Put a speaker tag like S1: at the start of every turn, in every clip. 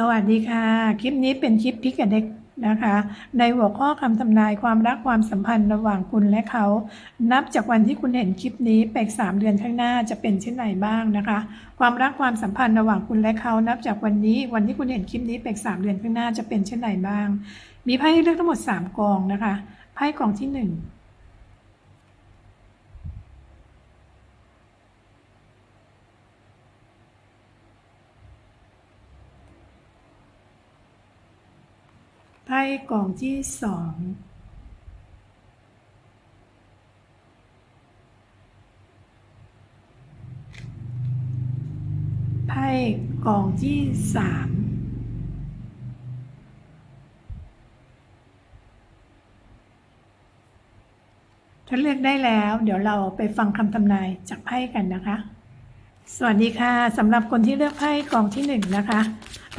S1: สวัสดีค่ะ คลิปนี้เป็นคลิปพิกเด็กนะคะ ในหัวข้อคำทำนายความรักความสัมพันธ์ระหว่างคุณและเขา นับจากวันที่คุณเห็นคลิปนี้ไปสามเดือนข้างหน้าจะเป็นเช่นไรบ้างนะคะ ความรักความสัมพันธ์ระหว่างคุณและเขา นับจากวันนี้วันที่คุณเห็นคลิปนี้ไปสามเดือนข้างหน้าจะเป็นเช่นไรบ้าง มีไพ่เลือกทั้งหมด 3กองนะคะไพ่กองที่ 1 ไพ่กล่องที่สองไพ่กล่องที่สามถ้าเลือกได้แล้ว เดี๋ยวเราไปฟังคำทำนายจากไพ่กันนะคะ สวัสดีค่ะสำหรับคนที่เลือกไพ่กองที่หนึ่งนะคะ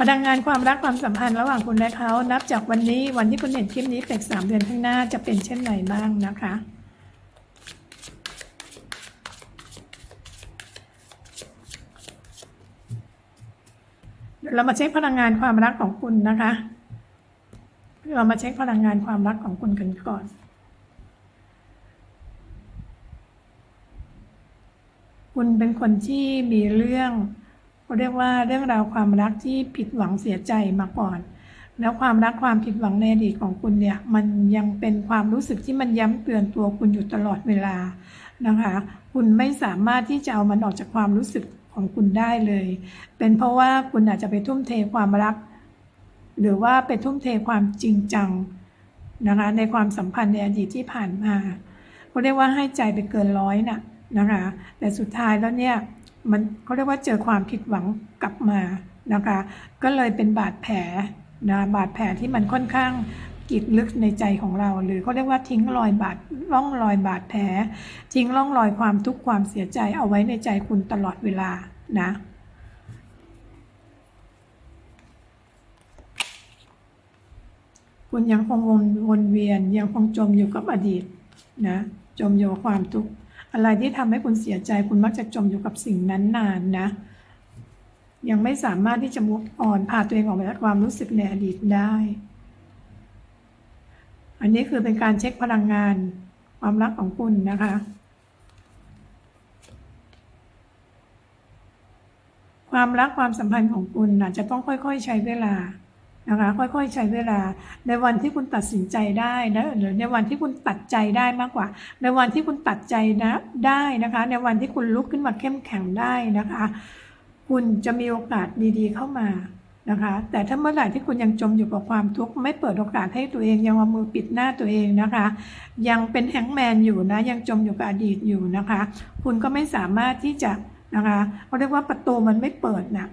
S1: พลังงานความรักความสัมพันธ์ระหว่างคุณและเขานับจากวันนี้วันที่คุณเห็นคลิปนี้เป็นสามเดือนข้างหน้าจะเป็นเช่นไรบ้างนะคะเดี๋ยวเรามาเช็คพลังงานความรักของคุณนะคะ เรามาเช็คพลังงานความรักของคุณกันก่อน คุณเป็นคนที่มีเรื่องเขาเรียกว่าเรื่องราวความรักที่ผิดหวังเสียใจมาก่อน แล้วความรักความผิดหวังในอดีตของคุณเนี่ย มันยังเป็นความรู้สึกที่มันย้ำเตือนตัวคุณอยู่ตลอดเวลานะคะ คุณไม่สามารถที่จะเอามันออกจากความรู้สึกของคุณได้เลย เป็นเพราะว่าคุณอาจจะไปทุ่มเทความรัก หรือว่าไปทุ่มเทความจริงจังนะคะในความสัมพันธ์ในอดีตที่ผ่านมาเขาเรียกว่าให้ใจไปเกินร้อยน่ะ นะคะแต่สุดท้ายแล้วเนี่ยมันเขาเรียกว่าเจอความผิดหวังกลับมานะคะก็เลยเป็นบาดแผลนะบาดแผลที่มันค่อนข้างกิดลึกในใจของเรา หรือเขาเรียกว่าทิ้งรอยบาดร่องรอยบาดแผลทิ้งร่องรอยความทุกข์ความเสียใจเอาไว้ในใจคุณตลอดเวลานะคุณยังคงวนวนเวียนยังคงจมอยู่กับอดีตนะจมอยู่กับความทุกข์ อะไรที่ทำให้คุณเสียใจ คุณมักจะจมอยู่กับสิ่งนั้นนานนะ ยังไม่สามารถที่จะมุกอ่อนพาตัวเองออกมาจากความรู้สึกในอดีตได้ อันนี้คือเป็นการเช็คพลังงานความรักของคุณนะคะความรักความสัมพันธ์ของคุณอาจจะต้องค่อย ๆ ใช้เวลา นะคะค่อยๆใช้เวลา ในวันที่คุณตัดสินใจได้นะหรือในวันที่คุณตัดใจได้มากกว่า ในวันที่คุณตัดใจนะได้นะคะ ในวันที่คุณลุกขึ้นมาเข้มแข็งได้นะคะ คุณจะมีโอกาสดีๆเข้ามานะคะ แต่ถ้าเมื่อไหร่ที่คุณยังจมอยู่กับความทุกข์ไม่เปิดโอกาสให้ตัวเองยังเอามือปิดหน้าตัวเองนะคะ ยังเป็นแฮงแมนอยู่นะยังจมอยู่กับอดีตอยู่นะคะ คุณก็ไม่สามารถที่จะนะคะเขาเรียกว่าประตูมันไม่เปิดนะ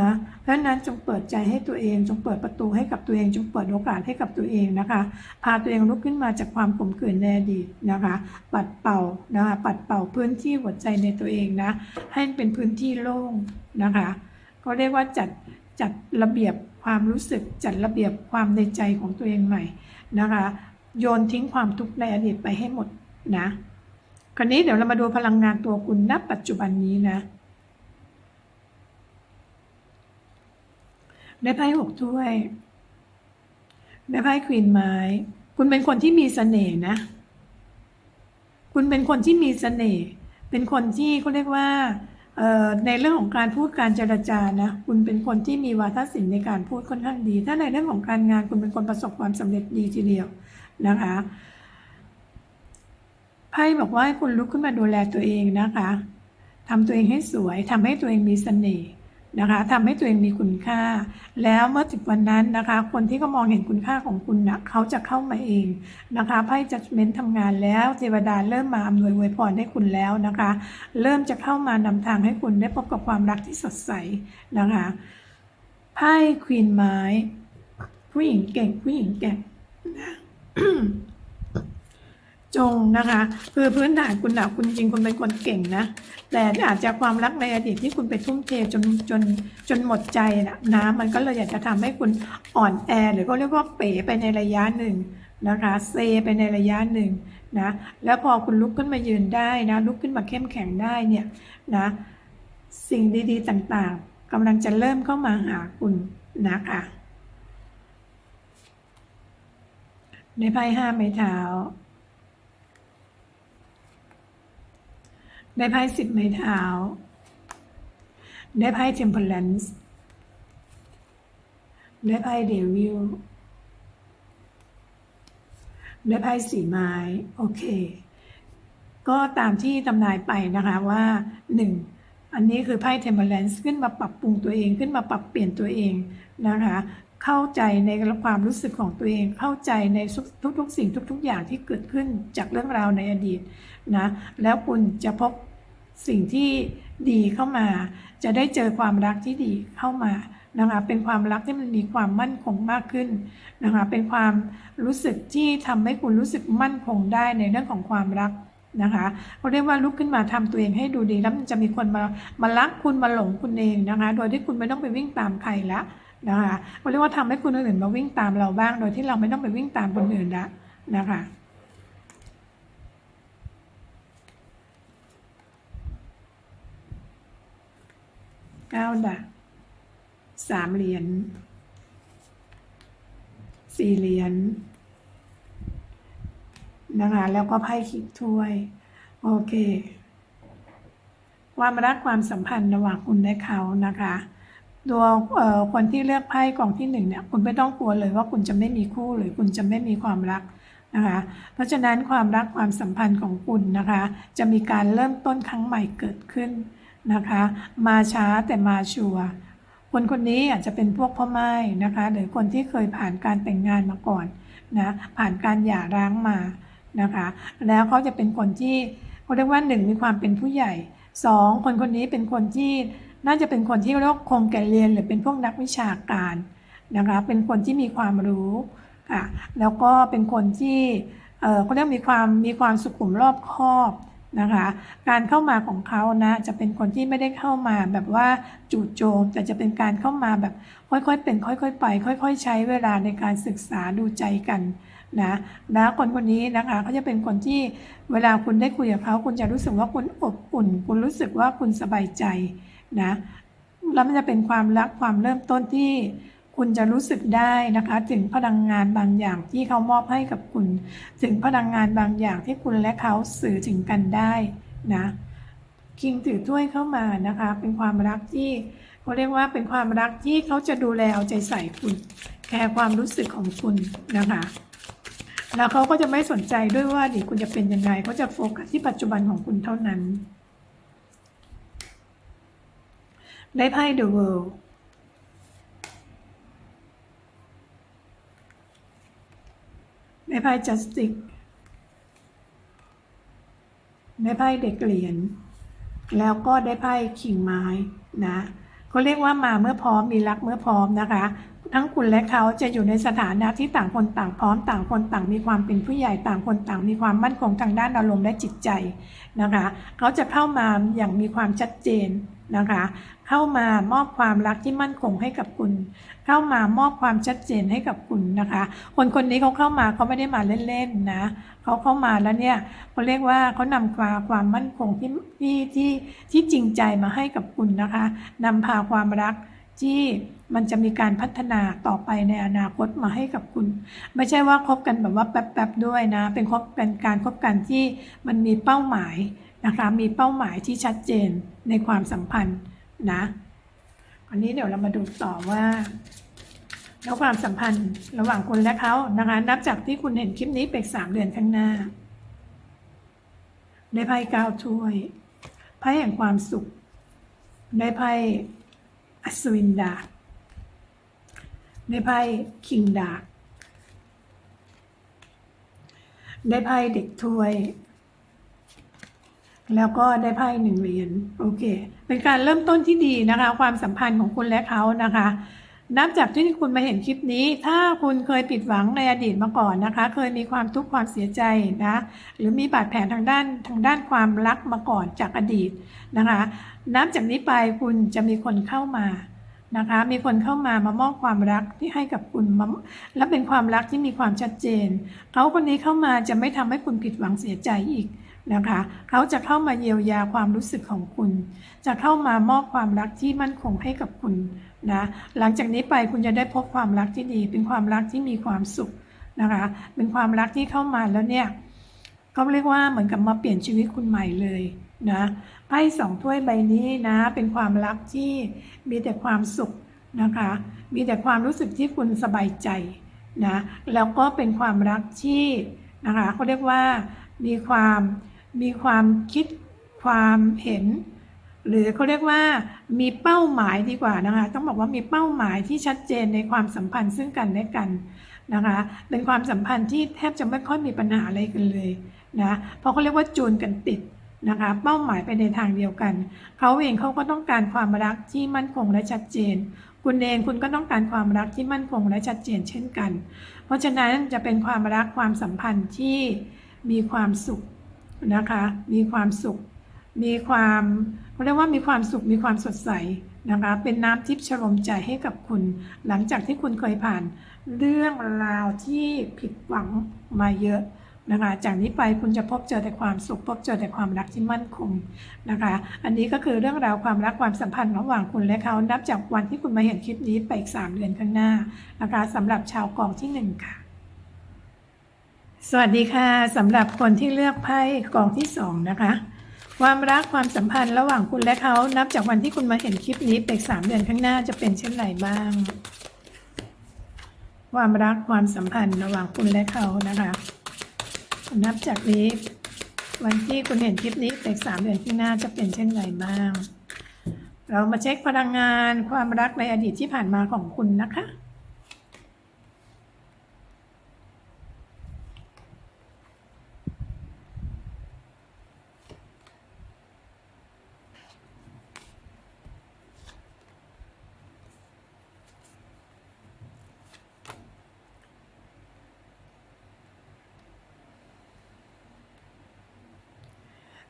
S1: นะเพราะฉะนั้นจงเปิดใจให้ตัวเอง จงเปิดประตูให้กับตัวเอง จงเปิดโอกาสให้กับตัวเองนะคะ พาตัวเองลุกขึ้นมาจากความขมขื่นในอดีตนะคะ ปัดเป่านะคะปัดเป่าพื้นที่หัวใจในตัวเองนะ ให้เป็นพื้นที่โล่งนะคะก็เรียกว่าจัดจัดระเบียบความรู้สึกจัดระเบียบความในใจของตัวเองใหม่นะคะ โยนทิ้งความทุกข์ในอดีตไปให้หมดนะ คราวนี้เดี๋ยวเรามาดูพลังงานตัวคุณณปัจจุบันนี้นะ ได้ไพ่หกถ้วย ได้ไพ่ควีนไม้ คุณเป็นคนที่มีเสน่ห์นะ คุณเป็นคนที่มีเสน่ห์ เป็นคนที่เขาเรียกว่าในเรื่องของการพูดการเจรจานะ คุณเป็นคนที่มีวาทศิลป์ในการพูดค่อนข้างดี ถ้าในเรื่องของการงานคุณเป็นคนประสบความสำเร็จดีทีเดียวนะคะไพ่บอกว่าให้คุณลุกขึ้นมาดูแลตัวเองนะคะทำตัวเองให้สวยทำให้ตัวเองมีเสน่ห์ นะคะทำให้ตัวเองมีคุณค่า แล้วเมื่อถึงวันนั้นนะคะ คนที่เขามองเห็นคุณค่าของคุณนะเขาจะเข้ามาเองนะคะไพ่จัดเม้นทำงานแล้วเทวดาเริ่มมาอำนวยอวยพรให้คุณแล้วนะคะ เริ่มจะเข้ามานำทางให้คุณได้พบกับความรักที่สดใสนะคะไพ่ควีนไม้ ผู้หญิงเก่งผู้หญิงเก่งนะ จงนะคะคือพื้นฐานคุณนะคุณจริงคุณเป็นคนเก่งนะ แต่อาจจะความรักในอดีตที่คุณไปทุ่มเทจนจนจนหมดใจนะนะมันก็เลยอยากจะทำให้คุณอ่อนแอ หรือก็เรียกว่าเป๋ไปในระยะหนึ่งนะคะเซไปในระยะหนึ่งนะแล้วพอคุณลุกขึ้นมายืนได้นะลุกขึ้นมาเข้มแข็งได้เนี่ยนะสิ่งดีๆต่างๆกำลังจะเริ่มเข้ามาหาคุณนะคะได้ไพ่ห้าไม้เท้า ได้ไพ่สิบไม้เท้า ได้ไพ่ temperance ได้ไพ่เดวิลได้ไพ่สีไม้ โอเค ก็ตามที่ตำนายไปนะคะว่าหนึ่งอันนี้คือไพ่ temperance ขึ้นมาปรับปรุงตัวเองขึ้นมาปรับเปลี่ยนตัวเองนะคะ เข้าใจในความรู้สึกของตัวเอง เข้าใจในทุกๆ สิ่งทุก ๆ อย่างที่เกิดขึ้นจากเรื่องราวในอดีตนะแล้วคุณจะพบสิ่งที่ดีเข้ามา จะได้เจอความรักที่ดีเข้ามานะคะเป็นความรักที่มันมีความมั่นคงมากขึ้นนะคะเป็นความรู้สึกที่ทำให้คุณรู้สึกมั่นคงได้ในเรื่องของความรักนะคะเขาเรียกว่าลุกขึ้นมาทำตัวเองให้ดูดีแล้วมันจะมีคนมามารักคุณมาหลงคุณเองนะคะ โดยที่คุณไม่ต้องไปวิ่งตามใครละ นะคะเขาเรียกว่าทำให้คนอื่นมาวิ่งตามเราบ้าง โดยที่เราไม่ต้องไปวิ่งตามคนอื่นละนะคะเก้าดาบสามเหรียญสี่เหรียญนะคะแล้วก็ไพ่คิดถ้วย โอเค ความรักความสัมพันธ์ระหว่างคุณและเขานะคะ ตัวคนที่เลือกไพ่กองที่หนึ่งเนี่ยคุณไม่ต้องกลัวเลยว่าคุณจะไม่มีคู่หรือคุณจะไม่มีความรักนะคะ เพราะฉะนั้นความรักความสัมพันธ์ของคุณนะคะ จะมีการเริ่มต้นครั้งใหม่เกิดขึ้นนะคะ มาช้าแต่มาชัวร์คนคนนี้อาจจะเป็นพวกพ่อไม้นะคะ หรือคนที่เคยผ่านการแต่งงานมาก่อนนะผ่านการหย่าร้างมานะคะ แล้วเขาจะเป็นคนที่เขาเรียกว่าหนึ่งมีความเป็นผู้ใหญ่สองคนคนนี้เป็นคนที่ น่าจะเป็นคนที่เรียกคงแก่เรียนหรือเป็นพวกนักวิชาการนะคะเป็นคนที่มีความรู้ค่ะแล้วก็เป็นคนที่เขาเรียกมีความมีความสุขุมรอบคอบนะคะการเข้ามาของเขานะจะเป็นคนที่ไม่ได้เข้ามาแบบว่าจู่โจม แต่จะเป็นการเข้ามาแบบค่อยๆเป็นค่อยๆไป ค่อย ๆ ใช้เวลาในการศึกษาดูใจกันนะนะคนคนนี้นะคะเขาจะเป็นคนที่เวลาคุณได้คุยกับเขาคุณจะรู้สึกว่าคุณอบอุ่น คุณรู้สึกว่าคุณสบายใจ นะแล้วมันจะเป็นความรักความเริ่มต้นที่คุณจะรู้สึกได้นะคะถึงพลังงานบางอย่างที่เขามอบให้กับคุณ ถึงพลังงานบางอย่างที่คุณและเขาสื่อถึงกันได้นะคิงถือถ้วยเข้ามานะคะ เป็นความรักที่เขาเรียกว่าเป็นความรักที่เขาจะดูแลเอาใจใส่คุณ แคร์ความรู้สึกของคุณนะคะแล้วเขาก็จะไม่สนใจด้วยว่าดีคุณจะเป็นยังไงเขาจะโฟกัสที่ปัจจุบันของคุณเท่านั้น ได้ไพ่ The World ได้ไพ่ Justice ได้ไพ่เด็กเหรียญแล้วก็ได้ไพ่ขิงไม้นะเขาเรียกว่ามาเมื่อพร้อมมีรักเมื่อพร้อมนะคะ ทั้งคุณและเขาจะอยู่ในสถานะที่ต่างคนต่างพร้อมต่างคนต่างมีความเป็นผู้ใหญ่ต่างคนต่างมีความมั่นคงทางด้านอารมณ์และจิตใจนะคะเขาจะเข้ามาอย่างมีความชัดเจนนะคะ เข้ามามอบความรักที่มั่นคงให้กับคุณ เข้ามามอบความชัดเจนให้กับคุณนะคะ คนคนนี้เขาเข้ามาเขาไม่ได้มาเล่นๆนะเขาเข้ามาแล้วเนี่ยเขาเรียกว่าเขานำความความมั่นคงที่ที่ที่ที่จริงใจมาให้กับคุณนะคะนำพาความรักที่ มันจะมีการพัฒนาต่อไปในอนาคตมาให้กับคุณ ไม่ใช่ว่าคบกันแบบว่าแป๊บๆด้วยนะ เป็นคบเป็นการคบกันที่มันมีเป้าหมายนะคะมีเป้าหมายที่ชัดเจนในความสัมพันธ์นะอันนี้เดี๋ยวเรามาดูต่อว่าแล้วความสัมพันธ์ระหว่างคุณและเขานะคะ นับจากที่คุณเห็นคลิปนี้ไปสามเดือนข้างหน้าได้ไพ่ก้าวถ้วยไพ่แห่งความสุขได้ไพ่อัศวินดา ได้ไพ่คิงดาได้ไพ่เด็กถ้วย แล้วก็ได้ไพ่หนึ่งเหรียญโอเค เป็นการเริ่มต้นที่ดีนะคะ ความสัมพันธ์ของคุณและเขานะคะ นับจากที่คุณมาเห็นคลิปนี้ ถ้าคุณเคยผิดหวังในอดีตมาก่อนนะคะ เคยมีความทุกข์ความเสียใจนะ หรือมีบาดแผลทางด้านทางด้านความรักมาก่อนจากอดีตนะคะ นับจากนี้ไปคุณจะมีคนเข้ามา นะคะ มีคนเข้ามามามอบความรักที่ให้กับคุณและเป็นความรักที่มีความชัดเจน เขาคนนี้เข้ามาจะไม่ทำให้คุณผิดหวังเสียใจอีกนะคะ เขาจะเข้ามาเยียวยาความรู้สึกของคุณ จะเข้ามามอบความรักที่มั่นคงให้กับคุณนะ หลังจากนี้ไปคุณจะได้พบความรักที่ดี เป็นความรักที่มีความสุขนะคะ เป็นความรักที่เข้ามาแล้วเนี่ยเขาเรียกว่าเหมือนกับมาเปลี่ยนชีวิตคุณใหม่เลย นะไพ่สองถ้วยใบนี้นะเป็นความรักที่มีแต่ความสุขนะคะ มีแต่ความรู้สึกที่คุณสบายใจนะแล้วก็เป็นความรักที่นะคะเขาเรียกว่ามีความมีความคิดความเห็น หรือเขาเรียกว่ามีเป้าหมายดีกว่านะคะต้องบอกว่ามีเป้าหมายที่ชัดเจนในความสัมพันธ์ซึ่งกันและกันนะคะเป็นความสัมพันธ์ที่แทบจะไม่ค่อยมีปัญหาอะไรกันเลยนะเพราะเขาเรียกว่าจูนกันติด นะคะเป้าหมายไปในทางเดียวกัน เขาเองเขาก็ต้องการความรักที่มั่นคงและชัดเจน คุณเองคุณก็ต้องการความรักที่มั่นคงและชัดเจนเช่นกัน เพราะฉะนั้นจะเป็นความรักความสัมพันธ์ที่มีความสุขนะคะ มีความสุข มีความเขาเรียกว่ามีความสุขมีความสดใสนะคะเป็นน้ำทิพย์ชโลมใจให้กับคุณ หลังจากที่คุณเคยผ่านเรื่องราวที่ผิดหวังมาเยอะ นะคะ จากนี้ไปคุณจะพบเจอแต่ความสุข พบเจอแต่ความรักที่มั่นคงนะคะ อันนี้ก็คือเรื่องราวความรักความสัมพันธ์ระหว่างคุณและเขานับจากวันที่คุณมาเห็นคลิปนี้ไปอีก 3 เดือนข้างหน้านะคะสำหรับชาวกองที่ 1 ค่ะ สวัสดีค่ะสำหรับคนที่เลือกไพ่กองที่ 2 นะคะความรักความสัมพันธ์ระหว่างคุณและเขานับจากวันที่คุณมาเห็นคลิปนี้ไปอีกสามเดือนข้างหน้าจะเป็นเช่นไรบ้าง ความรักความสัมพันธ์ระหว่างคุณและเขานะคะ นับจากนี้วันที่คุณเห็นคลิปนี้แต่สามเดือนที่หน้าจะเป็นเช่นไรบ้าง เรามาเช็คพลังงานความรักในอดีตที่ผ่านมาของคุณนะคะ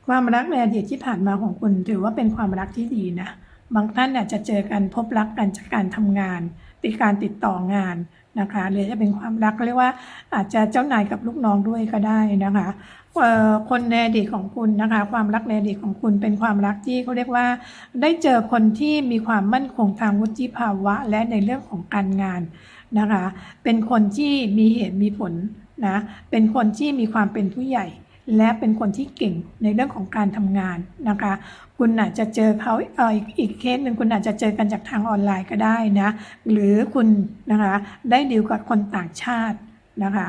S1: ความรักในอดีตที่ผ่านมาของคุณถือว่าเป็นความรักที่ดีนะ บางท่านอาจจะเจอกันพบรักกันจากการทำงานติการติดต่องานนะคะหรือจะเป็นความรักเรียกว่าอาจจะเจ้านายกับลูกน้องด้วยก็ได้นะคะคนในอดีตของคุณนะคะ ความรักในอดีตของคุณเป็นความรักที่เขาเรียกว่า ได้เจอคนที่มีความมั่นคงทางวุฒิภาวะ และในเรื่องของการงานนะคะ เป็นคนที่มีเหตุมีผลนะเป็นคนที่มีความเป็นผู้ใหญ่ และเป็นคนที่เก่งในเรื่องของการทำงานนะคะ คุณอาจจะเจอเขาเอออีกอีกเคสหนึ่งคุณอาจจะเจอกันจากทางออนไลน์ก็ได้นะ หรือคุณนะคะได้ดีลกับคนต่างชาตินะคะ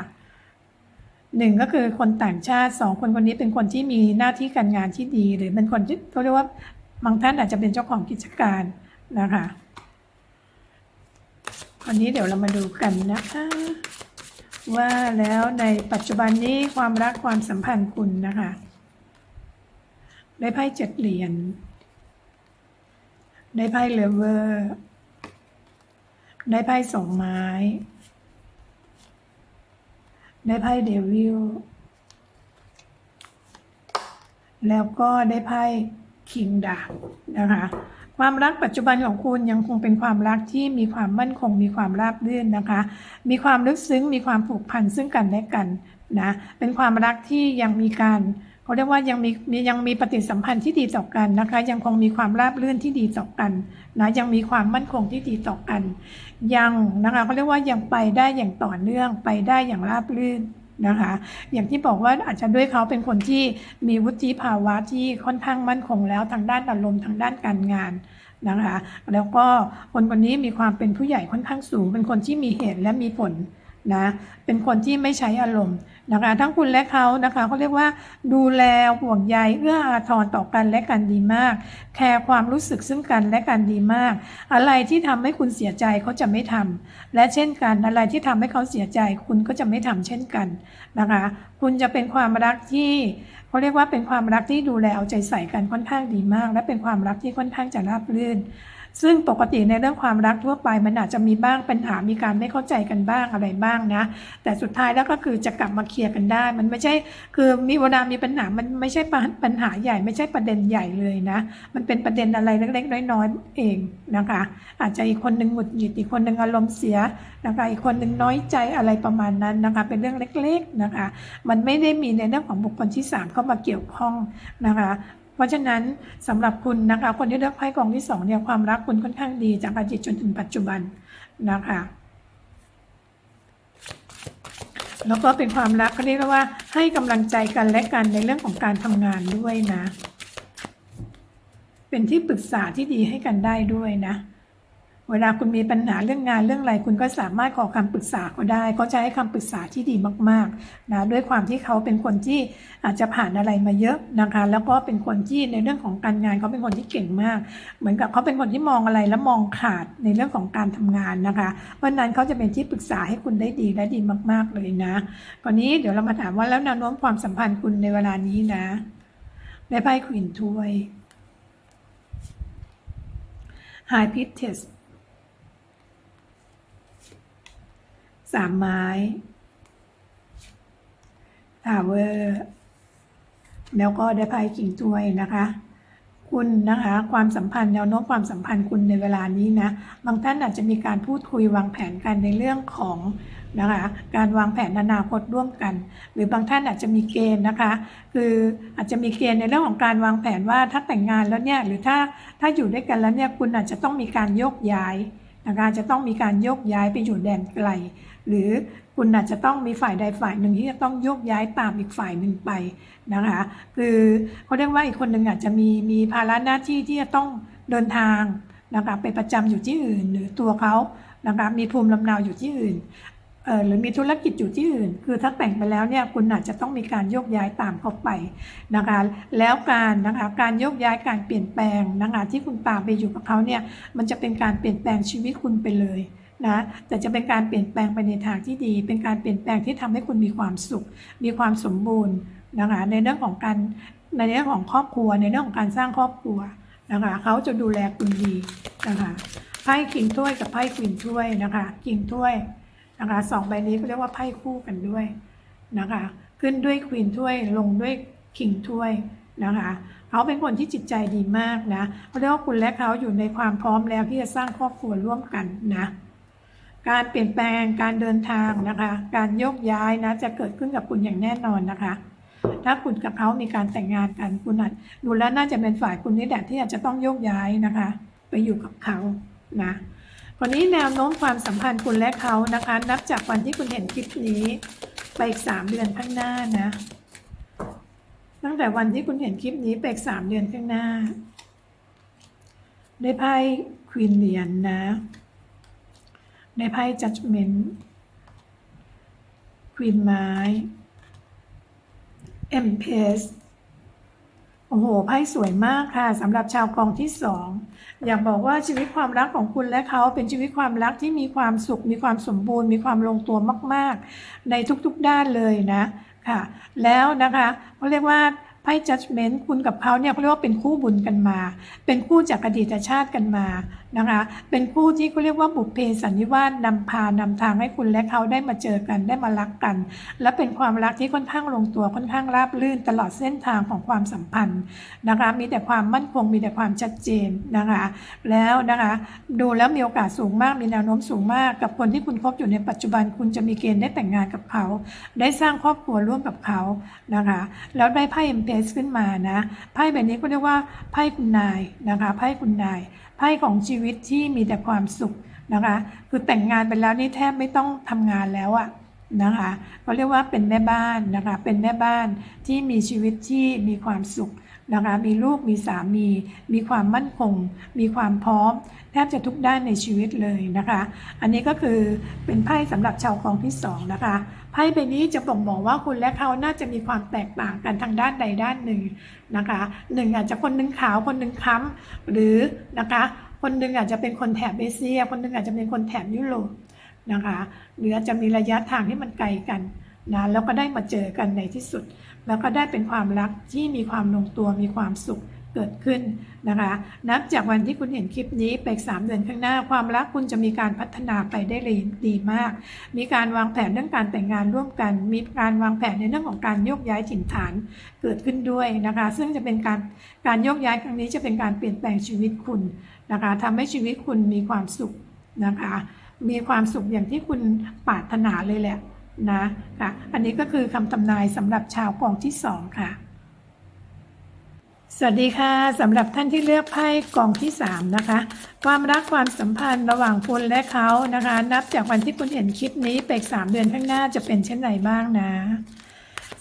S1: หนึ่งก็คือคนต่างชาติสองคนคนนี้เป็นคนที่มีหน้าที่การงานที่ดี หรือเป็นคนที่เขาเรียกว่าบางท่านอาจจะเป็นเจ้าของกิจการนะคะวันนี้เดี๋ยวเรามาดูกันนะคะ ว่าแล้วในปัจจุบันนี้ความรักความสัมพันธ์คุณนะคะ ได้ไพ่เจ็ดเหรียญได้ไพ่เลเวอร์ ได้ไพ่สองไม้ ได้ไพ่เดวิลแล้วก็ได้ไพ่คิงดาบนะคะ ความรักปัจจุบันของคุณยังคงเป็นความรักที่มีความมั่นคง มีความราบรื่นนะคะ มีความลึกซึ้ง มีความผูกพันซึ่งกันและกันนะ เป็นความรักที่ยังมีการเขาเรียกว่ายังมียังมีปฏิสัมพันธ์ที่ดีต่อกันนะคะ ยังคงมีความราบรื่นที่ดีต่อกันนะยังมีความมั่นคงที่ดีต่อกัน ยังนะคะเขาเรียกว่ายังไปได้อย่างต่อเนื่องไปได้อย่างราบรื่น นะคะ อย่างที่บอกว่าอาจจะด้วยเขาเป็นคนที่มีวุฒิภาวะที่ค่อนข้างมั่นคงแล้วทางด้านอารมณ์ทางด้านการงานนะคะ แล้วก็คนคนนี้มีความเป็นผู้ใหญ่ค่อนข้างสูง เป็นคนที่มีเหตุและมีผลนะ เป็นคนที่ไม่ใช้อารมณ์ นะคะทั้งคุณและเขานะคะเขาเรียกว่าดูแลห่วงใยเอื้ออาทรต่อกันและกันดีมาก แคร์ความรู้สึกซึ่งกันและกันดีมาก อะไรที่ทำให้คุณเสียใจเขาจะไม่ทำและเช่นกันอะไรที่ทำให้เขาเสียใจ คุณก็จะไม่ทำเช่นกันนะคะคุณจะเป็นความรักที่เขาเรียกว่าเป็นความรักที่ดูแลเอาใจใส่กันค่อนข้างดีมาก และเป็นความรักที่ค่อนข้างจะราบรื่น ซึ่งปกติในเรื่องความรักทั่วไปมันอาจจะมีบ้างปัญหา มีการไม่เข้าใจกันบ้างอะไรบ้างนะ แต่สุดท้ายแล้วก็คือจะกลับมาเคลียร์กันได้ มันไม่ใช่ คือมีเวลามีปัญหา มันไม่ใช่ปัญหาใหญ่ ไม่ใช่ประเด็นใหญ่เลยนะ มันเป็นประเด็นอะไรเล็กๆ น้อยๆเองนะคะ อาจจะอีกคนหนึ่งหงุดหงิด อีกคนหนึ่งอารมณ์เสียนะคะ อีกคนหนึ่งน้อยใจอะไรประมาณนั้นนะคะ เป็นเรื่องเล็ก ๆนะคะ มันไม่ได้มีในเรื่องของบุคคลที่สามเข้ามาเกี่ยวข้องนะคะ เพราะฉะนั้นสำหรับคุณนะคะคนที่เลือกไพ่กองที่สองเนี่ยความรักคุณค่อนข้างดีจากอดีตจนถึงปัจจุบันนะคะแล้วก็เป็นความรักเขาเรียกว่าให้กำลังใจกันและกันในเรื่องของการทำงานด้วยนะ เป็นที่ปรึกษาที่ดีให้กันได้ด้วยนะ เวลาคุณมีปัญหาเรื่องงานเรื่องอะไรคุณก็สามารถขอคำปรึกษาเขาได้เขาจะให้คำปรึกษาที่ดีมากๆนะด้วยความที่เขาเป็นคนที่อาจจะผ่านอะไรมาเยอะนะคะแล้วก็เป็นคนที่ในเรื่องของการงานเขาเป็นคนที่เก่งมาก เหมือนกับเขาเป็นคนที่มองอะไรแล้วมองขาดในเรื่องของการทำงานนะคะเพราะนั้นเขาจะเป็นที่ปรึกษาให้คุณได้ดีและดีมาก ๆเลยนะคราวนี้เดี๋ยวเรามาถามว่าแล้วแนวโน้มความสัมพันธ์คุณในเวลานี้นะได้ไพ่ควีนถ้วย High Priestess สามไม้ทาวเวอร์แล้วก็ได้ไพ่กิ่งถ้วยนะคะ คุณนะคะความสัมพันธ์แนวโน้มความสัมพันธ์คุณในเวลานี้นะ บางท่านอาจจะมีการพูดคุยวางแผนกันในเรื่องของนะคะการวางแผนอนาคตร่วมกัน หรือบางท่านอาจจะมีเกณฑ์นะคะ คืออาจจะมีเกณฑ์ในเรื่องของการวางแผนว่าถ้าแต่งงานแล้วเนี่ยหรือถ้าถ้าอยู่ด้วยกันแล้วเนี่ยคุณอาจจะต้องมีการโยกย้ายนะคะจะต้องมีการโยกย้ายไปอยู่แดนไกล หรือคุณอาจจะต้องมีฝ่ายใดฝ่ายหนึ่งที่จะต้องโยกย้ายตามอีกฝ่ายหนึ่งไปนะคะคือเขาเรียกว่าอีกคนหนึ่งอาจจะมีมีภาระหน้าที่ที่จะต้องเดินทางนะคะไปประจำอยู่ที่อื่น หรือตัวเขานะคะมีภูมิลำเนาอยู่ที่อื่นเออหรือมีธุรกิจอยู่ที่อื่น คือถ้าแต่งไปแล้วเนี่ยคุณอาจจะต้องมีการโยกย้ายตามเขาไปนะคะแล้วการนะคะการโยกย้ายการเปลี่ยนแปลงนะคะที่คุณตามไปอยู่กับเขาเนี่ยมันจะเป็นการเปลี่ยนแปลงชีวิตคุณไปเลย นะแต่จะเป็นการเปลี่ยนแปลงไปในทางที่ดี เป็นการเปลี่ยนแปลงที่ทำให้คุณมีความสุข มีความสมบูรณ์นะคะในเรื่องของการในเรื่องของครอบครัว ในเรื่องของการสร้างครอบครัวนะคะเขาจะดูแลคุณดีนะคะไพ่คิงถ้วยกับไพ่ควีนถ้วยนะคะคิงถ้วยนะคะสองใบนี้ก็เรียกว่าไพ่คู่กันด้วยนะคะขึ้นด้วยควีนถ้วยลงด้วยคิงถ้วยนะคะเขาเป็นคนที่จิตใจดีมากนะเขาเรียกว่าคุณและเขาอยู่ในความพร้อมแล้วที่จะสร้างครอบครัวร่วมกันนะ การเปลี่ยนแปลงการเดินทางนะคะ การโยกย้ายนะจะเกิดขึ้นกับคุณอย่างแน่นอนนะคะ ถ้าคุณกับเขามีการแต่งงานกันคุณอาจดูแล้วน่าจะเป็นฝ่ายคุณนี่แหละที่อาจจะต้องโยกย้ายนะคะ ไปอยู่กับเขานะคนนี้แนวโน้มความสัมพันธ์คุณและเขานะคะ นับจากวันที่คุณเห็นคลิปนี้ ไปอีกสามเดือนข้างหน้านะ ตั้งแต่วันที่คุณเห็นคลิปนี้ไปอีกสามเดือนข้างหน้าได้ไพ่ควีนเหรียญนนะ ในไพ่ judgment ควีนไม้ empress โอ้โห ไพ่สวยมากค่ะสำหรับชาวกองที่สอง อยากบอกว่าชีวิตความรักของคุณและเขาเป็นชีวิตความรักที่มีความสุข มีความสมบูรณ์ มีความลงตัวมาก ๆ ในทุกๆด้านเลยนะค่ะ แล้วนะคะเขาเรียกว่าไพ่ judgment คุณกับเขาเนี่ยเขาเรียกว่าเป็นคู่บุญกันมา เป็นคู่จากอดีตชาติกันมานะคะ เป็นคู่ที่เขาเรียกว่าบุพเพสันนิวาสนำพานำทางให้คุณและเขาได้มาเจอกันได้มารักกัน และเป็นความรักที่ค่อนข้างลงตัวค่อนข้างราบรื่นตลอดเส้นทางของความสัมพันธ์นะคะ มีแต่ความมั่นคงมีแต่ความชัดเจนนะคะ แล้วนะคะดูแล้วมีโอกาสสูงมากมีแนวโน้มสูงมาก กับคนที่คุณคบอยู่ในปัจจุบันคุณจะมีเกณฑ์ได้แต่งงานกับเขา ได้สร้างครอบครัวร่วมกับเขานะคะ แล้วได้ไพ่เอ็มเพสขึ้นมานะไพ่แบบนี้ก็เรียกว่าไพ่คุณนายนะคะไพ่คุณนาย ไพ่ของชีวิตที่มีแต่ความสุขนะคะ คือแต่งงานไปแล้วนี่แทบไม่ต้องทำงานแล้วอะนะคะเขาเรียกว่าเป็นแม่บ้านนะคะ เป็นแม่บ้านที่มีชีวิตที่มีความสุขนะคะ มีลูก มีสามี มีความมั่นคง มีความพร้อม แทบจะทุกด้านในชีวิตเลยนะคะ อันนี้ก็คือเป็นไพ่สำหรับชาวกองที่สองนะคะ พ่ใบนี้จะบ่งบอกว่าคุณและเขาน่าจะมีความแตกต่างกันทางด้านใดด้านหนึ่งนะคะหนึ่งอาจจะคนหนึ่งขาวคนหนึ่งค้ำหรือนะคะคนหนึ่งอาจจะเป็นคนแถบเอเชีย คนหนึ่งอาจจะเป็นคนแถบยุโรปนะคะหรืออาจจะมีระยะทางที่มันไกลกันนะแล้วก็ได้มาเจอกันในที่สุด แล้วก็ได้เป็นความรักที่มีความลงตัวมีความสุข เกิดขึ้นนะคะ นับจากวันที่คุณเห็นคลิปนี้ไปสามเดือนข้างหน้าความรักคุณจะมีการพัฒนาไปได้เลยดีมาก มีการวางแผนเรื่องการแต่งงานร่วมกัน มีการวางแผนในเรื่องของการโยกย้ายถิ่นฐานเกิดขึ้นด้วยนะคะ ซึ่งจะเป็นการการโยกย้ายครั้งนี้จะเป็นการเปลี่ยนแปลงชีวิตคุณนะคะทำให้ชีวิตคุณมีความสุขนะคะ มีความสุขอย่างที่คุณปรารถนาเลยแหละนะค่ะ อันนี้ก็คือคำทำนายสำหรับชาวกองที่สองค่ะ สวัสดีค่ะสำหรับท่านที่เลือกไพ่กองที่ 3 นะคะ ความรักความสัมพันธ์ระหว่างคุณและเขานะคะ นับจากวันที่คุณเห็นคลิปนี้ไปสามเดือนข้างหน้าจะเป็นเช่นไรบ้างนะ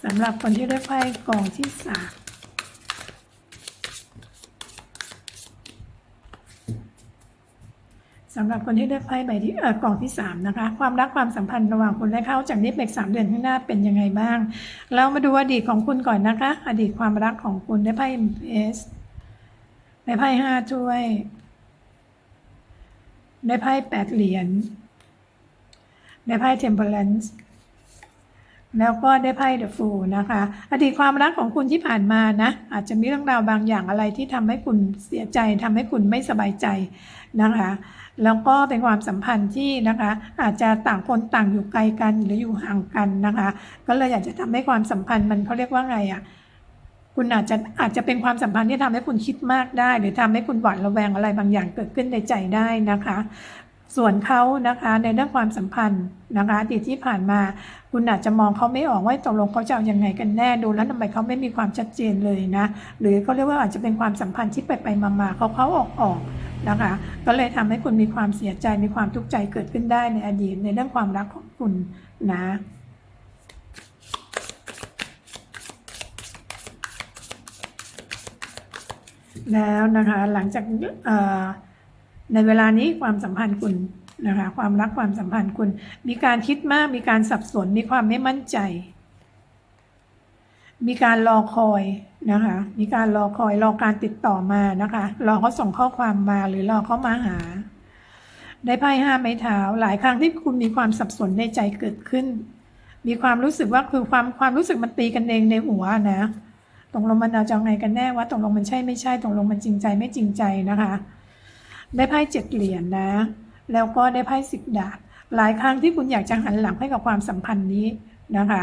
S1: สำหรับคนที่เลือกไพ่กองที่ 3 สำหรับคนที่เลือกไพ่ใบที่เออกล่องที่ 3 นะคะ ความรักความสัมพันธ์ระหว่างคุณและเขาจากนี้ไปสามเดือนข้างหน้าเป็นยังไงบ้าง เรามาดูอดีตของคุณก่อนนะคะ อดีตความรักของคุณได้ไพ่เอสได้ไพ่ห้าถ้วย ได้ไพ่แปดเหรียญได้ไพ่เทมเพลนซ์ แล้วก็ได้ไพ่เดอะฟูนะคะ อดีตความรักของคุณที่ผ่านมานะ อาจจะมีเรื่องราวบางอย่างอะไรที่ทำให้คุณเสียใจทำให้คุณไม่สบายใจนะคะ แล้วก็เป็นความสัมพันธ์ที่นะคะ อาจจะต่างคนต่างอยู่ไกลกันหรืออยู่ห่างกันนะคะ ก็เลยอยากจะทำให้ความสัมพันธ์มันเขาเรียกว่าไงอะ่ะคุณอาจจะอาจจะเป็นความสัมพันธ์ที่ทำให้คุณคิดมากได้ หรือทำให้คุณหวาดระแวงอะไรบางอย่างเกิดขึ้นในใจได้นะคะ ส่วนเขานะคะในเรื่องความสัมพันธ์นะคะอดีตที่ผ่านมา คุณอาจจะมองเขาไม่ออกว่าตกลงเขาจะเอายังไงกันแน่ดูแล้วทำไมเขาไม่มีความชัดเจนเลยนะ หรือเขาเรียกว่าอาจจะเป็นความสัมพันธ์ที่ไปไปมามาเขาเขาออกออกนะคะก็เลยทำให้คุณมีความเสียใจมีความทุกข์ใจเกิดขึ้นได้ในอดีตในเรื่องความรักของคุณนะแล้วนะคะหลังจากเอ่อ ในเวลานี้ความสัมพันธ์คุณนะคะความรักความสัมพันธ์คุณ มีการคิดมากมีการสับสนมีความไม่มั่นใจ มีการรอคอยนะคะมีการรอคอยรอการติดต่อมานะคะ รอเขาส่งข้อความมาหรือรอเขามาหา ได้ไพ่ห้าไม้เท้า หลายครั้งที่คุณมีความสับสนในใจเกิดขึ้น มีความรู้สึกว่าคือความความรู้สึกมันตีกันเองในหัวนะตกลงมันเอาจะไงกันแน่ว่าตกลงมันใช่ไม่ใช่ตกลงมันจริงใจไม่จริงใจนะคะ ได้ไพ่เจ็ดเหรียญนะ แล้วก็ได้ไพ่สิบดาบ หลายครั้งที่คุณอยากจะหันหลังให้กับความสัมพันธ์นี้นะคะ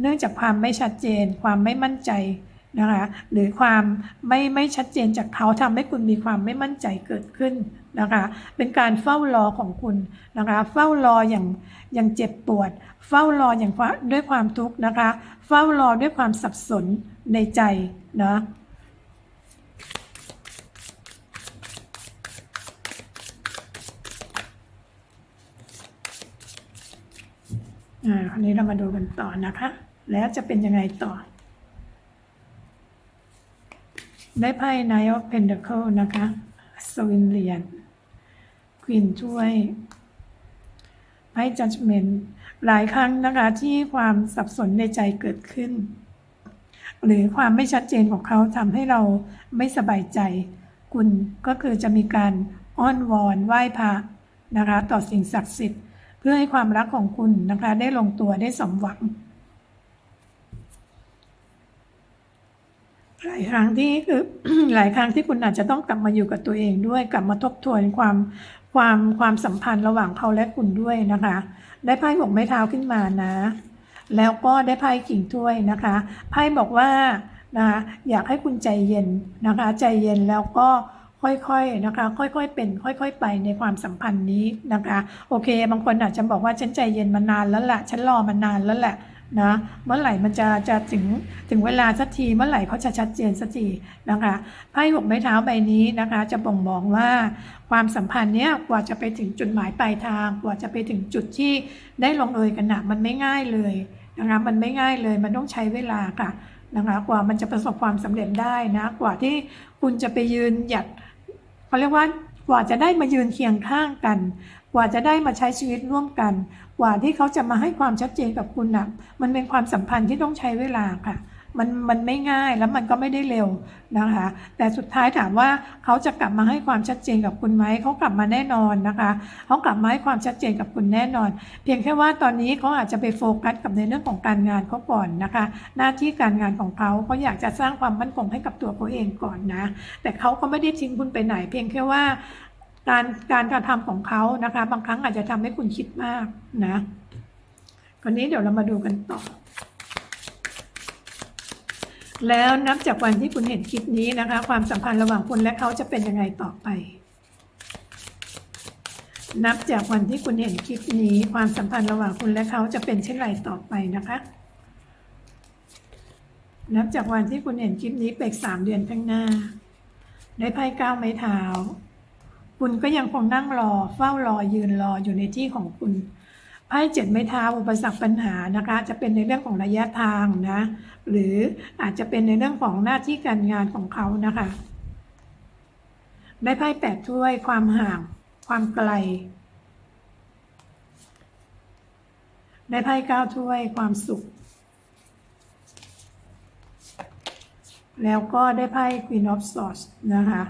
S1: เนื่องจากความไม่ชัดเจน ความไม่มั่นใจนะคะ หรือความไม่ไม่ชัดเจนจากเขาทำให้คุณมีความไม่มั่นใจเกิดขึ้นนะคะ เป็นการเฝ้ารอของคุณนะคะ เฝ้ารออย่างอย่างเจ็บปวด เฝ้ารออย่างด้วยความทุกข์นะคะ เฝ้ารอด้วยความสับสนในใจนะ อ่าคราวนี้เรามาดูกันต่อนะคะ แล้วจะเป็นยังไงต่อ ได้ไพ่ Knight of Pentacle นะคะสวินเหรียญควีนถ้วยไพ่ Judgment หลายครั้งนะคะที่ความสับสนในใจเกิดขึ้น หรือความไม่ชัดเจนของเขาทำให้เราไม่สบายใจ คุณก็คือจะมีการอ้อนวอนไหว้พระนะคะ ต่อสิ่งศักดิ์สิทธิ์ พื่อให้ความรักของคุณนะคะ ได้ลงตัวได้สมหวังหลายครั้งที่คือหลายครั้งที่คุณอาจจะต้องกลับมาอยู่กับตัวเองด้วย กลับมาทบทวนความความความสัมพันธ์ระหว่างเขาและคุณด้วยนะคะ ได้ไพ่หกไม้เท้าขึ้นมานะ แล้วก็ได้ไพ่กิ่งถ้วยนะคะไพ่บอกว่านะคะอยากให้คุณใจเย็นนะคะ ใจเย็นแล้วก็ ค่อยๆนะคะ ค่อยๆเป็น ค่อย ๆ ไปในความสัมพันธ์นี้นะคะ โอเค บางคนอาจจะบอกว่าฉันใจเย็นมานานแล้วแหละฉันรอมานานแล้วแหละนะเมื่อไหร่มันจะจะถึงถึงเวลาสักทีเมื่อไหร่เขาจะชัดเจนสักทีนะคะไพ่หกไม้เท้าใบนี้นะคะ จะบ่งบอกว่าความสัมพันธ์เนี้ยกว่าจะไปถึงจุดหมายปลายทาง กว่าจะไปถึงจุดที่ได้ลงเอยกันหนะมันไม่ง่ายเลยนะคะมันไม่ง่ายเลยมันต้องใช้เวลาค่ะนะคะกว่ามันจะประสบความสำเร็จได้นะ กว่าที่คุณจะไปยืนหยัด เขาเรียกว่ากว่าจะได้มายืนเคียงข้างกัน กว่าจะได้มาใช้ชีวิตร่วมกัน กว่าที่เขาจะมาให้ความชัดเจนกับคุณนะมันเป็นความสัมพันธ์ที่ต้องใช้เวลาค่ะ มันมันไม่ง่ายแล้วมันก็ไม่ได้เร็วนะคะ แต่สุดท้ายถามว่าเขาจะกลับมาให้ความชัดเจนกับคุณไหมเขากลับมาแน่นอนนะคะเขากลับมาให้ความชัดเจนกับคุณแน่นอน เพียงแค่ว่าตอนนี้เขาอาจจะไปโฟกัสกับในเรื่องของการงานเขาก่อนนะคะ หน้าที่การงานของเขาเขาอยากจะสร้างความมั่นคงให้กับตัวเขาเองก่อนนะ แต่เขาก็ไม่ได้ทิ้งคุณไปไหน เพียงแค่ว่าการการกระทำของเขานะคะ บางครั้งอาจจะทำให้คุณคิดมากนะคราวนี้เดี๋ยวเรามาดูกันต่อ แล้วนับจากวันที่คุณเห็นคลิปนี้นะคะ ความสัมพันธ์ระหว่างคุณและเขาจะเป็นยังไงต่อไป นับจากวันที่คุณเห็นคลิปนี้ ความสัมพันธ์ระหว่างคุณและเขาจะเป็นเช่นไรต่อไปนะคะ นับจากวันที่คุณเห็นคลิปนี้ไปกสามเดือนข้างหน้า ได้ไพ่ก้าวไม้เท้า คุณก็ยังคงนั่งรอ เฝ้ารอยืนรออยู่ในที่ของคุณ ไพ่เจ็ดไม้เท้าอุปสรรคปัญหานะคะจะเป็นในเรื่องของระยะทางนะหรืออาจจะเป็นในเรื่องของหน้าที่การงานของเขานะคะได้ไพ่แปดถ้วยความห่าง ความไกล ได้ไพ่เก้าถ้วยความสุข แล้วก็ได้ไพ่ Queen of Swords นะคะ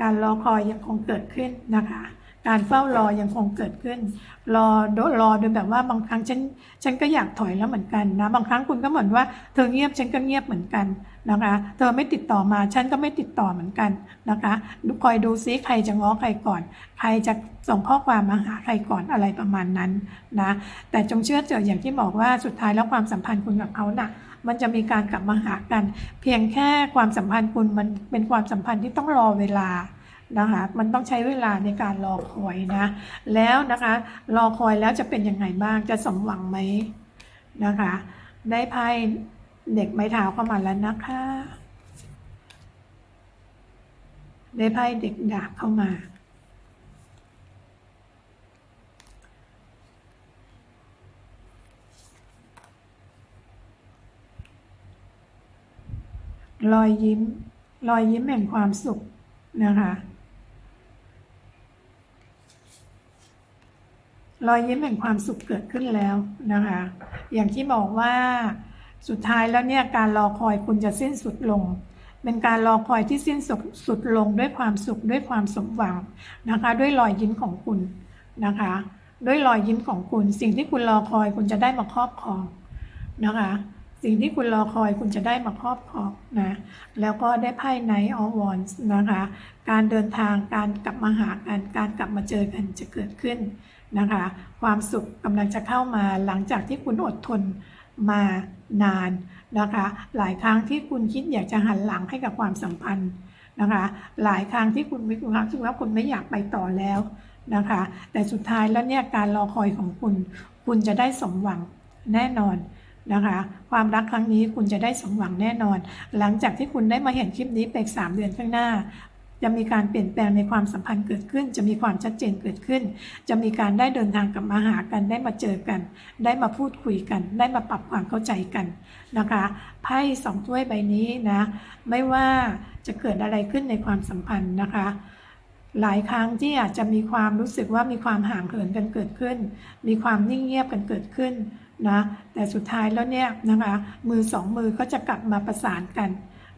S1: การรอคอยยังคงเกิดขึ้นนะคะ การเฝ้ารอยังคงเกิดขึ้น รอรอโดยแบบว่าบางครั้งฉันฉันก็อยากถอยแล้วเหมือนกันนะ บางครั้งคุณก็เหมือนว่าเธอเงียบฉันก็เงียบเหมือนกันนะคะ เธอไม่ติดต่อมาฉันก็ไม่ติดต่อเหมือนกันนะคะดูคอยดูซิใครจะง้อใครก่อน ใครจะส่งข้อความมาหาใครก่อนอะไรประมาณนั้นนะ แต่จงเชื่อเจออย่างที่บอกว่าสุดท้ายแล้วความสัมพันธ์คุณกับเขาน่ะมันจะมีการกลับมาหากัน เพียงแค่ความสัมพันธ์คุณมันเป็นความสัมพันธ์ที่ต้องรอเวลา นะคะมันต้องใช้เวลาในการรอคอยนะ แล้วนะคะ รอคอยแล้วจะเป็นยังไงบ้างจะสมหวังไหมนะคะ ได้ไพ่เด็กไม้เท้าเข้ามาแล้วนะคะ ได้ไพ่เด็กดาบเข้ามา รอยยิ้ม รอยยิ้มแห่งความสุขนะคะ รอยยิ้มแห่งความสุขเกิดขึ้นแล้วนะคะ อย่างที่บอกว่าสุดท้ายแล้วเนี่ยการรอคอยคุณจะสิ้นสุดลง เป็นการรอคอยที่สิ้นสุดสุดลงด้วยความสุขด้วยความสมหวังนะคะ ด้วยรอยยิ้มของคุณนะคะ ด้วยรอยยิ้มของคุณ สิ่งที่คุณรอคอยคุณจะได้มาครอบครองนะคะ สิ่งที่คุณรอคอยคุณจะได้มาครอบครองนะแล้วก็ได้ไพ่ไนท์ออวอนส์นะคะ การเดินทางการกลับมาหากันการกลับมาเจอกันจะเกิดขึ้น นะคะ ความสุขกำลังจะเข้ามาหลังจากที่คุณอดทนมานานนะคะ หลายครั้งที่คุณคิดอยากจะหันหลังให้กับความสัมพันธ์นะคะ หลายครั้งที่คุณมีความรู้สึกว่าคุณไม่อยากไปต่อแล้วนะคะ แต่สุดท้ายแล้วเนี่ยการรอคอยของคุณ คุณจะได้สมหวังแน่นอนนะคะ ความรักครั้งนี้คุณจะได้สมหวังแน่นอน หลังจากที่คุณได้มาเห็นคลิปนี้ไปสามเดือนข้างหน้า จะมีการเปลี่ยนแปลงในความสัมพันธ์เกิดขึ้น จะมีความชัดเจนเกิดขึ้น จะมีการได้เดินทางกลับมาหากันได้มาเจอกัน ได้มาพูดคุยกัน ได้มาปรับความเข้าใจกันนะคะไพ่สองถ้วยใบนี้นะไม่ว่าจะเกิดอะไรขึ้นในความสัมพันธ์นะคะหลายครั้งที่อาจจะมีความรู้สึกว่ามีความห่างเหินกันเกิดขึ้น มีความนิ่งเงียบกันเกิดขึ้นนะแต่สุดท้ายแล้วเนี่ยนะคะมือสองมือก็จะกลับมาประสานกัน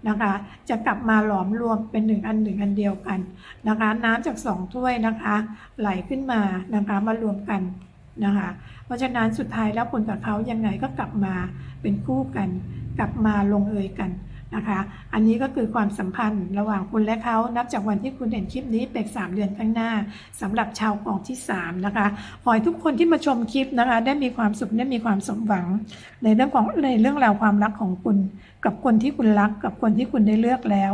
S1: นะคะ จะกลับมาหลอมรวมเป็นหนึ่งอันหนึ่งอันเดียวกันนะคะ น้ำจากสองถ้วยนะคะ ไหลขึ้นมานะคะมารวมกันนะคะ เพราะฉะนั้นสุดท้ายแล้วผลกับเขายังไงก็กลับมาเป็นคู่กัน กลับมาลงเอยกัน นะคะ อันนี้ก็คือความสัมพันธ์ระหว่างคุณและเขานับจากวันที่คุณเห็นคลิปนี้เป็นสามเดือนข้างหน้าสำหรับชาวกองที่สามนะคะ ขอให้ทุกคนที่มาชมคลิปนะคะ ได้มีความสุขได้มีความสมหวัง ในเรื่องของในเรื่องราวความรักของคุณ กับคนที่คุณรัก กับคนที่คุณได้เลือกแล้ว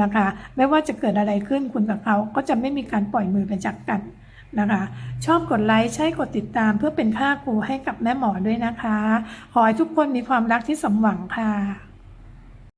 S1: นะคะ ไม่ว่าจะเกิดอะไรขึ้นคุณกับเขาก็จะไม่มีการปล่อยมือไปจากกันนะคะชอบกดไลค์ใช่กดติดตามเพื่อเป็นค่าครูให้กับแม่หมอด้วยนะคะ ขอให้ทุกคนมีความรักที่สมหวังค่ะ